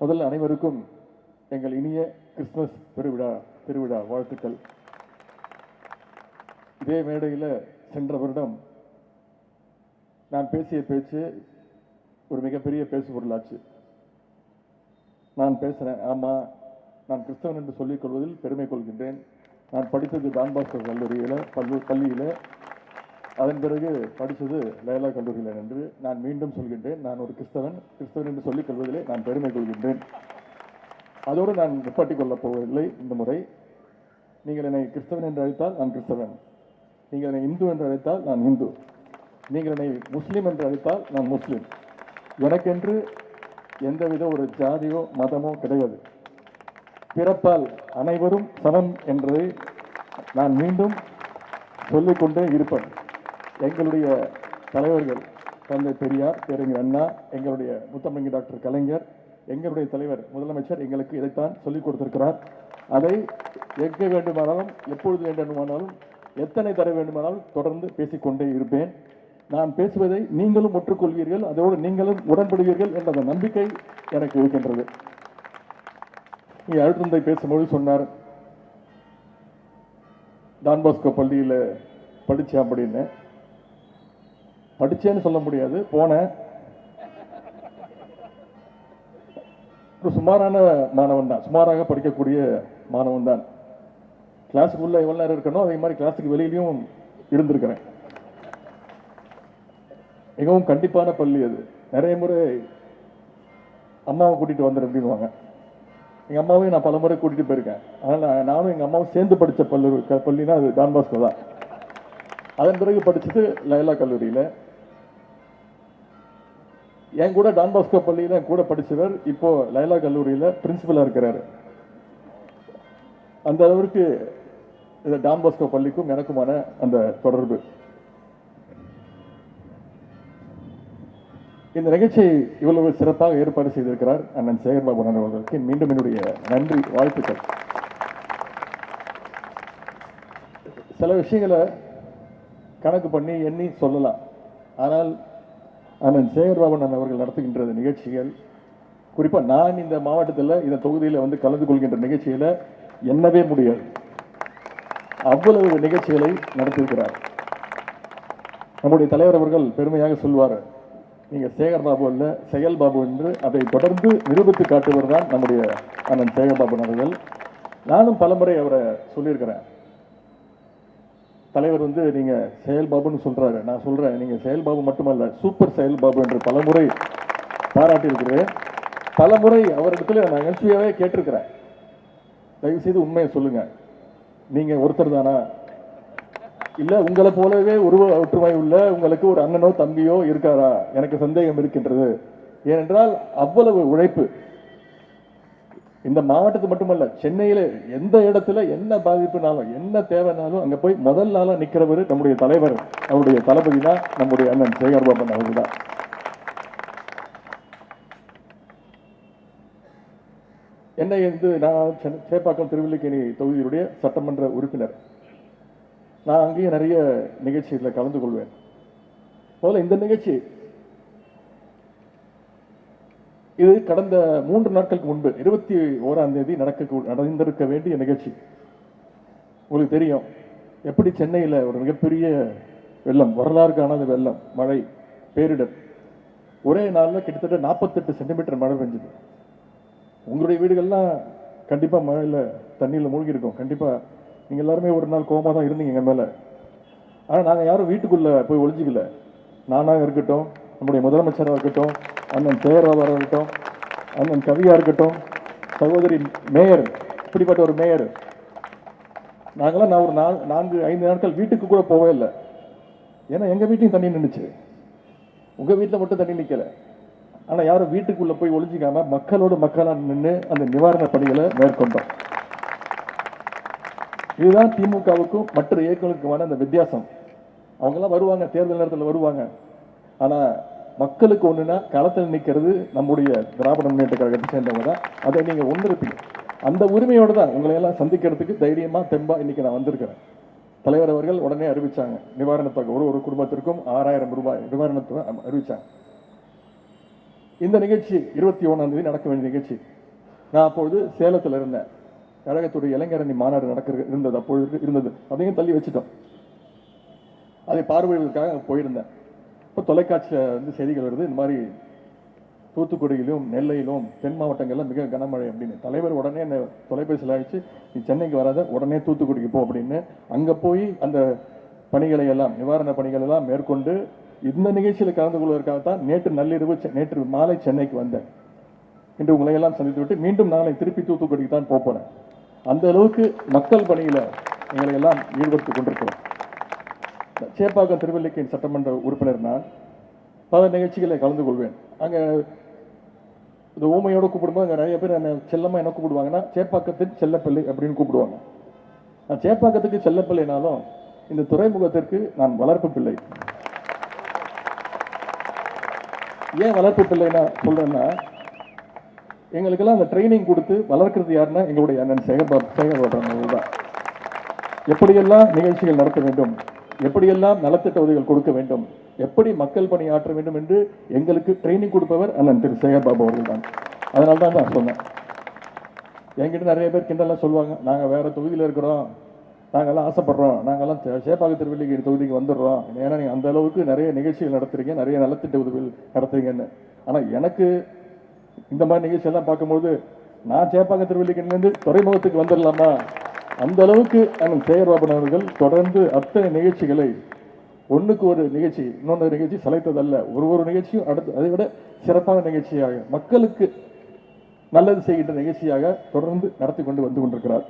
முதல்ல அனைவருக்கும் எங்கள் இனிய கிறிஸ்துமஸ் பெருவிழா திருவிழா வாழ்த்துக்கள். இதே மேடையில் சென்ற வருடம் நான் பேசிய பேச்சு ஒரு மிகப்பெரிய பேசு பொருளாச்சு. நான் பேசுகிறேன் ஆமாம் நான் கிறிஸ்தவன் என்று சொல்லிக் கொள்வதில் பெருமை கொள்கின்றேன். நான் படித்தது டான்பாஸ்கர் கல்லூரியில் பல்லு பள்ளியில் அதன் பிறகு படித்தது லயலா கல்லூரியில் என்று நான் மீண்டும் சொல்கின்றேன். நான் ஒரு கிறிஸ்தவன். கிறிஸ்தவன் என்று சொல்லிக் கொள்வதிலே நான் பெருமை கொள்கின்றேன். அதோடு நான் நிப்பாட்டிக் கொள்ளப் போவதில்லை இந்த முறை. நீங்கள் என்னை கிறிஸ்தவன் என்று அழைத்தால் நான் கிறிஸ்தவன். நீங்கள் என்னை இந்து என்று அழைத்தால் நான் இந்து. நீங்கள் என்னை முஸ்லீம் என்று அழைத்தால் நான் முஸ்லீம். எனக்கென்று எந்தவித ஒரு ஜாதியோ மதமோ கிடையாது. பிறப்பால் அனைவரும் சமம் என்பதை நான் மீண்டும் சொல்லிக்கொண்டே இருப்பேன். எங்களுடைய தலைவர்கள் தந்தை பெரியார் பேரறிஞர் அண்ணா எங்களுடைய முத்தமங்கி டாக்டர் கலைஞர் எங்களுடைய தலைவர் முதலமைச்சர் எங்களுக்கு இதைத்தான் சொல்லிக் கொடுத்திருக்கிறார். அதை எங்கே வேண்டுமானாலும் எப்பொழுது வேண்டுமானாலும் எத்தனை தர வேண்டுமானாலும் தொடர்ந்து பேசிக்கொண்டே இருப்பேன். நான் பேசுவதை நீங்களும் ஒற்றுக்கொள்வீர்கள் அதோடு நீங்களும் உடன்படுவீர்கள் என்ற நம்பிக்கை எனக்கு இருக்கின்றது. நீ அழுத்தந்தை பேசும்போது சொன்னார் டான்பாஸ்கோ பள்ளியில் படித்தேன் அப்படின்னு. படித்தேன்னு சொல்ல முடியாது போனேன். ஒரு சுமாரான மாணவன் தான் சுமாராக படிக்கக்கூடிய மாணவன் தான். கிளாஸுக்குள்ள எவ்வளோ நேரம் இருக்கணும் அதே மாதிரி கிளாஸுக்கு வெளியிலையும் இருந்திருக்கிறேன். மிகவும் கண்டிப்பான பள்ளி அது. நிறைய முறை அம்மாவை கூட்டிகிட்டு வந்துடு அப்படின்வாங்க எங்கள் அம்மாவையும் நான் பல முறை கூட்டிகிட்டு போயிருக்கேன். அதனால் நானும் எங்கள் அம்மாவும் சேர்ந்து படித்த பள்ளி பள்ளினா அது டான்பாஸ்கோ தான். அதன் பிறகு படிச்சது லைலா கல்லூரியில். என் கூட டான்பாஸ்கோ பள்ளியில் என் கூட படித்தவர் இப்போ லைலா கல்லூரியில் பிரின்சிபலாக இருக்கிறாரு. அந்த அளவிற்கு இந்த டான்பாஸ்கோ பள்ளிக்கும் எனக்குமான அந்த தொடர்பு. இந்த நிகழ்ச்சியை இவ்வளவு சிறப்பாக ஏற்பாடு செய்திருக்கிறார் அண்ணன் சேகர்பாபு அண்ணன் அவர்களுக்கு மீண்டும் என்னுடைய நன்றி வாழ்த்துக்கள். சில விஷயங்களை கணக்கு பண்ணி எண்ணி சொல்லலாம். ஆனால் அண்ணன் சேகர்பாபு அண்ணன் அவர்கள் நடத்துகின்ற நிகழ்ச்சிகள். குறிப்பாக நான் இந்த மாவட்டத்தில் இந்த தொகுதியில் வந்து கலந்து கொள்கின்ற நிகழ்ச்சியில் எண்ணவே முடியாது. அவ்வளவு நிகழ்ச்சிகளை நடத்தியிருக்கிறார். நம்முடைய தலைவர் அவர்கள் பெருமையாக சொல்வார் நீங்கள் சேகர் பாபு அல்ல செயல் பாபு என்று அதை தொடர்ந்து நிரூபித்து காட்டுவர் தான் நம்முடைய அண்ணன் சேகர் பாபு அவர்கள். நானும் பலமுறை அவரை சொல்லியிருக்கிறேன். தலைவர் வந்து நீங்கள் செயல்பாபுன்னு சொல்கிறாரு நான் சொல்கிறேன் நீங்கள் செயல்பாபு மட்டுமல்ல சூப்பர் செயல்பாபு என்று பலமுறை பாராட்டியிருக்கிறேன். பலமுறை அவரிடத்துல நான் நிகழ்ச்சியாவே கேட்டிருக்கிறேன். தயவுசெய்து உண்மையை சொல்லுங்கள் நீங்கள் ஒருத்தர் தானா? இல்லை உங்களை போலவே உருவ ஒற்றுமை உள்ள உங்களுக்கு ஒரு அண்ணனோ தம்பியோ இருக்காரா? எனக்கு சந்தேகம் இருக்கின்றது. ஏனென்றால் அவ்வளவு உழைப்பு இந்த மாவட்டத்து மட்டுமல்ல சென்னையில் எந்த இடத்துல என்ன பாதிப்புனாலும் என்ன தேவைனாலும் அங்கே போய் முதல் நாளாக நிற்கிறவர் நம்முடைய தலைவர் அவருடைய தளபதி தான் நம்முடைய அண்ணன் சேகர் பாபன் தான் என்னை வந்து நான் சென்னை- சேப்பாக்கம் திருவல்லிக்கேணி தொகுதியுடைய சட்டமன்ற உறுப்பினர். நான் அங்கேயும் நிறைய நிகழ்ச்சிகளில் கலந்து கொள்வேன். முதல்ல இந்த நிகழ்ச்சி இது கடந்த மூன்று நாட்களுக்கு முன்பு இருபத்தி ஓராம் தேதி நடக்க நடந்திருக்க வேண்டிய நிகழ்ச்சி. உங்களுக்கு தெரியும் எப்படி சென்னையில் ஒரு மிகப்பெரிய வெள்ளம் வரலாறு காணாத வெள்ளம் மழை பேரிடர். ஒரே நாளில் கிட்டத்தட்ட நாற்பத்தெட்டு சென்டிமீட்டர் மழை பெஞ்சது. உங்களுடைய வீடுகள்லாம் கண்டிப்பாக மழையில் தண்ணியில் மூழ்கியிருக்கும். கண்டிப்பாக நீங்கள் எல்லாருமே ஒரு நாள் கோமா தான் இருந்தீங்க எங்கள் மேலே. ஆனால் நாங்கள் யாரும் வீட்டுக்குள்ளே போய் ஒழிஞ்சிக்கல நானாக இருக்கட்டும் நம்முடைய முதலமைச்சராக இருக்கட்டும் அண்ணன் தேர்வாளர் இருக்கட்டும் அண்ணன் கவியாக இருக்கட்டும் சகோதரி மேயர் இப்படிப்பட்ட ஒரு மேயர். நாங்களாம் நான் ஒரு நாலு நான்கு ஐந்து நாட்கள் வீட்டுக்கு கூட போவே இல்லை. ஏன்னா எங்கள் வீட்லையும் தண்ணி நின்றுச்சு உங்கள் வீட்டில் மட்டும் தண்ணி நிற்கலை ஆனால் யாரும் வீட்டுக்குள்ளே போய் ஒழிஞ்சிக்காமல் மக்களோடு மக்களாக நின்று அந்த நிவாரணப் பணிகளை மேற்கொண்டோம். இதுதான் திமுகவுக்கும் மற்ற இயக்கங்களுக்குமான அந்த வித்தியாசம். அவங்கெல்லாம் வருவாங்க தேர்தல் நேரத்தில் வருவாங்க. ஆனால் மக்களுக்கு ஒன்றுனா களத்தில் நிற்கிறது நம்முடைய திராவிட முன்னேற்ற கழகத்தை சேர்ந்தவங்க தான். அதை நீங்க ஒன்றிருப்பீங்க. அந்த உரிமையோடு தான் உங்களை எல்லாம் சந்திக்கிறதுக்கு தைரியமா தெம்பா இன்னைக்கு நான் வந்திருக்கிறேன். தலைவர் அவர்கள் உடனே அறிவிச்சாங்க. நிவாரணத்தொகை ஒரு ஒரு குடும்பத்திற்கும் ஆறாயிரம் ரூபாய் நிவாரணத்தொகை அறிவிச்சாங்க. இந்த நிகழ்ச்சி இருபத்தி ஒன்றாம் தேதி நடக்க வேண்டிய நிகழ்ச்சி. நான் அப்பொழுது சேலத்தில் இருந்தேன். கழகத்துடைய இளைஞரணி மாநாடு நடக்கிறது இருந்தது அப்பொழுது இருந்தது. அதையும் தள்ளி வச்சுட்டோம். அதை பார்வையிடுவதற்காக போயிருந்தேன். இப்போ தொலைக்காட்சியில் வந்து செய்திகள் வருது. இந்த மாதிரி தூத்துக்குடியிலும் நெல்லையிலும் தென் மாவட்டங்களில் மிக கனமழை அப்படின்னு. தலைவர் உடனே என்னை தொலைபேசியில் அழைச்சு நீ சென்னைக்கு வராத உடனே தூத்துக்குடிக்கு போ அப்படின்னு. அங்கே போய் அந்த பணிகளை எல்லாம் நிவாரண பணிகள் எல்லாம் மேற்கொண்டு இந்த நிகழ்ச்சியில் கலந்து கொள்வதற்காகத்தான் நேற்று நள்ளிரவு செ- நேற்று மாலை சென்னைக்கு வந்தேன். இன்று உங்களை எல்லாம் சந்தித்து விட்டு மீண்டும் நாளை திருப்பி தூத்துக்குடிக்கு தான் போகிறேன் அந்த அளவுக்கு மக்கள் பணியில் எங்களை எல்லாம் ஈடுபடுத்திக் கொண்டிருக்கிறோம். சேப்பாக்கம் திருவல்லிக்கேணி சட்டமன்ற உறுப்பினர் நான் பல நிகழ்ச்சிகளை கலந்து கொள்வேன். அங்கே இந்த ஊமையோடு கூப்பிடும்போது அங்கே நிறைய பேர் என்ன செல்லமாக என்ன கூப்பிடுவாங்கன்னா சேப்பாக்கத்தின் செல்லப்பிள்ளை அப்படின்னு கூப்பிடுவாங்க. நான் சேப்பாக்கத்துக்கு செல்லப்பிள்ளைனாலும் இந்த துறைமுகத்திற்கு நான் வளர்ப்பு பிள்ளை. ஏன் வளர்ப்பு பிள்ளைன்னா சொல்கிறேன்னா எங்களுக்கெல்லாம் அந்த ட்ரைனிங் கொடுத்து வளர்க்கறது யாருன்னா எங்களுடைய அண்ணன் சேகர் பாபு சேகர் தான். எப்படியெல்லாம் நிகழ்ச்சிகள் நடத்த வேண்டும் எப்படியெல்லாம் நலத்திட்ட உதவிகள் கொடுக்க வேண்டும்? எப்படி மக்கள் பணி ஆற்ற வேண்டும் என்று எங்களுக்கு ட்ரைனிங் கொடுப்பவர் அண்ணன் திரு சேகர் பாபு அவர்கள் தான் அதனால தான் நான் சொன்னேன். என்கிட்ட நிறைய பேர் கிண்டெல்லாம் சொல்லுவாங்க நாங்கள் வேறு தொகுதியில் இருக்கிறோம். நாங்கள்லாம் ஆசைப்படுறோம். நாங்கள்லாம் சே- சேப்பாக்க தொகுதிக்கு வந்துடுறோம். ஏன்னா நீங்கள் அந்த அளவுக்கு நிறைய நிகழ்ச்சிகள் நடத்துறீங்க நிறைய நலத்திட்ட உதவிகள் நடத்துறீங்கன்னு. ஆனால் எனக்கு இந்த மாதிரி நிகழ்ச்சியெல்லாம் பார்க்கும்போது நான் சேப்பாக்க திருவள்ளிக்கேணிலேருந்து துறைமுகத்துக்கு வந்துடலாமா? அந்த அளவுக்கு அண்ணன் சேகர்பாபன் அவர்கள் தொடர்ந்து அத்தனை நிகழ்ச்சிகளை ஒன்றுக்கு ஒரு நிகழ்ச்சி இன்னொன்று நிகழ்ச்சி சலைத்ததல்ல ஒரு ஒரு நிகழ்ச்சியும் அடுத்து அதை விட சிறப்பான நிகழ்ச்சியாக மக்களுக்கு நல்லது செய்கின்ற நிகழ்ச்சியாக தொடர்ந்து நடத்தி கொண்டு வந்து கொண்டிருக்கிறார்.